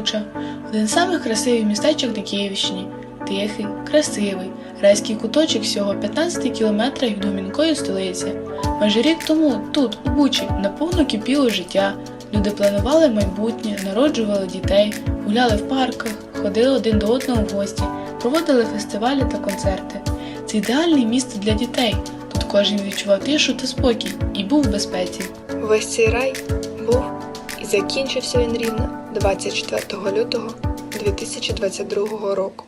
Буча один з самих красивих містечок на Київщині. Тихий, красивий, райський куточок всього 15 кілометрах від гомінкої столиці. Майже рік тому тут, у Бучі, наповно кипіло життя. Люди планували майбутнє, народжували дітей, гуляли в парках, ходили один до одного в гості, проводили фестивалі та концерти. Це ідеальне місце для дітей. Тут кожен відчував тишу та спокій і був в безпеці. Весь цей рай був і закінчився він рівно 24 лютого 2022 року.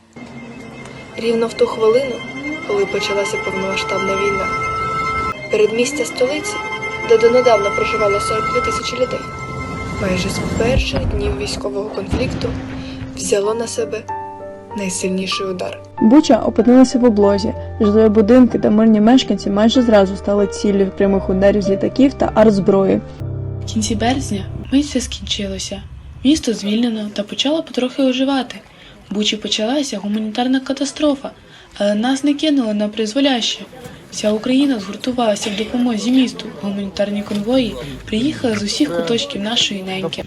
Рівно в ту хвилину, коли почалася повномасштабна війна, передмістя столиці, де донедавна проживало 42 тисячі людей, майже з перших днів військового конфлікту взяло на себе найсильніший удар. Буча опинилася в облозі. Житлові будинки та мирні мешканці майже зразу стали ціллю прямих ударів з літаків та артзброї. В кінці березня мить все скінчилося. Місто звільнено та почало потрохи оживати. Бучі почалася гуманітарна катастрофа, але нас не кинули на призволяще. Вся Україна згуртувалася в допомозі місту. Гуманітарні конвої приїхали з усіх куточків нашої неньки.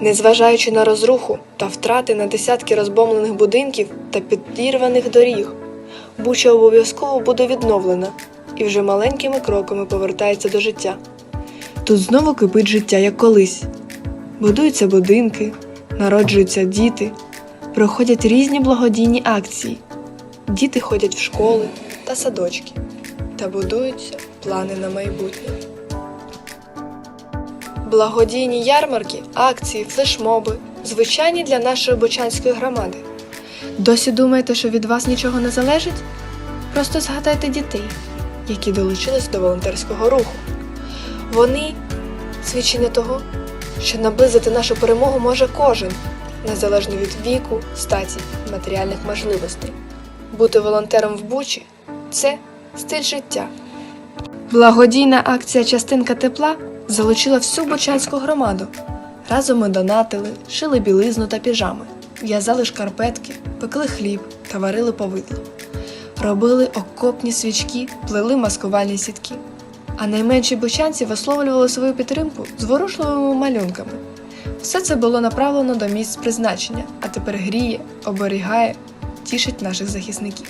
Незважаючи на розруху та втрати на десятки розбомлених будинків та підірваних доріг, Буча обов'язково буде відновлена і вже маленькими кроками повертається до життя. Тут знову кипить життя, як колись. Будуються будинки, народжуються діти, проходять різні благодійні акції. Діти ходять в школи та садочки та будуються плани на майбутнє. Благодійні ярмарки, акції, флешмоби звичайні для нашої бочанської громади. Досі думаєте, що від вас нічого не залежить? Просто згадайте дітей, які долучились до волонтерського руху. Вони свідчення того, що наблизити нашу перемогу може кожен, незалежно від віку, статі, матеріальних можливостей. Бути волонтером в Бучі це стиль життя. Благодійна акція Частинка тепла залучила всю бочанську громаду. Разом ми донатили, шили білизну та піжами, в'язали шкарпетки, пекли хліб та варили повидло. Робили окопні свічки, плели маскувальні сітки. А найменші бочанці висловлювали свою підтримку зворушливими малюнками. Все це було направлено до місць призначення, а тепер гріє, оберігає, тішить наших захисників.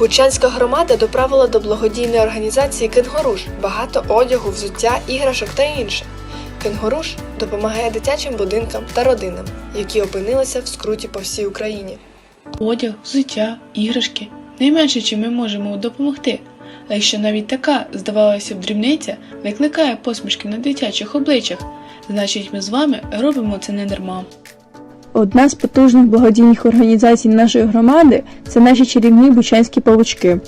Бучанська громада доправила до благодійної організації Кенгуруш багато одягу, взуття, іграшок та інше. Кенгуруш допомагає дитячим будинкам та родинам, які опинилися в скруті по всій Україні. Одяг, взуття, іграшки найменше, чим ми можемо допомогти. А якщо навіть така, здавалося б, дрібниця викликає посмішки на дитячих обличчях, значить ми з вами робимо це не дарма. Одна з потужних благодійних організацій нашої громади це наші чарівні бучанські павучки.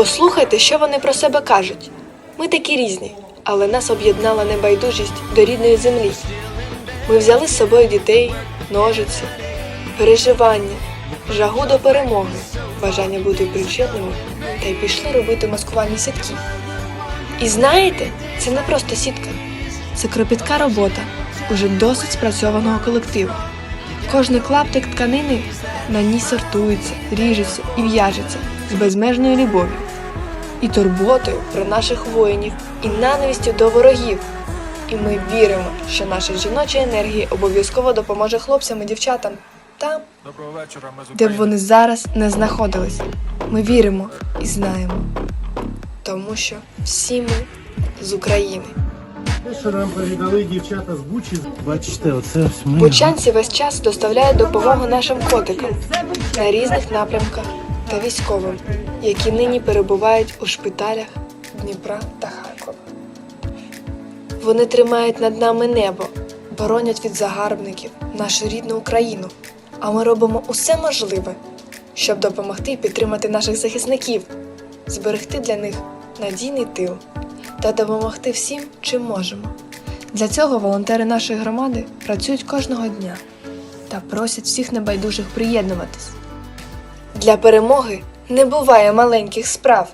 Послухайте, що вони про себе кажуть. Ми такі різні, але нас об'єднала небайдужість до рідної землі. Ми взяли з собою дітей, ножиці, переживання, жагу до перемоги, бажання бути причетними та й пішли робити маскувальні сітки. І знаєте, це не просто сітка, це кропітка робота уже досить спрацьованого колективу. Кожний клаптик тканини на ній сортується, ріжеться і в'яжеться з безмежною любов'ю і турботою про наших воїнів, і ненавистю до ворогів. І ми віримо, що наша жіноча енергія обов'язково допоможе хлопцям і дівчатам там, вечора, ми де б вони зараз не знаходились. Ми віримо і знаємо, тому що всі ми з України. Те, що нам передали дівчата з Бучі, бачите, оце ось ми. Бучанці весь час доставляють допомогу нашим котикам на різних напрямках та військовим, які нині перебувають у шпиталях Дніпра та Харкова. Вони тримають над нами небо, боронять від загарбників нашу рідну Україну. А ми робимо усе можливе, щоб допомогти підтримати наших захисників, зберегти для них надійний тил та допомогти всім, чим можемо. Для цього волонтери нашої громади працюють кожного дня та просять всіх небайдужих приєднуватись. Для перемоги не буває маленьких справ.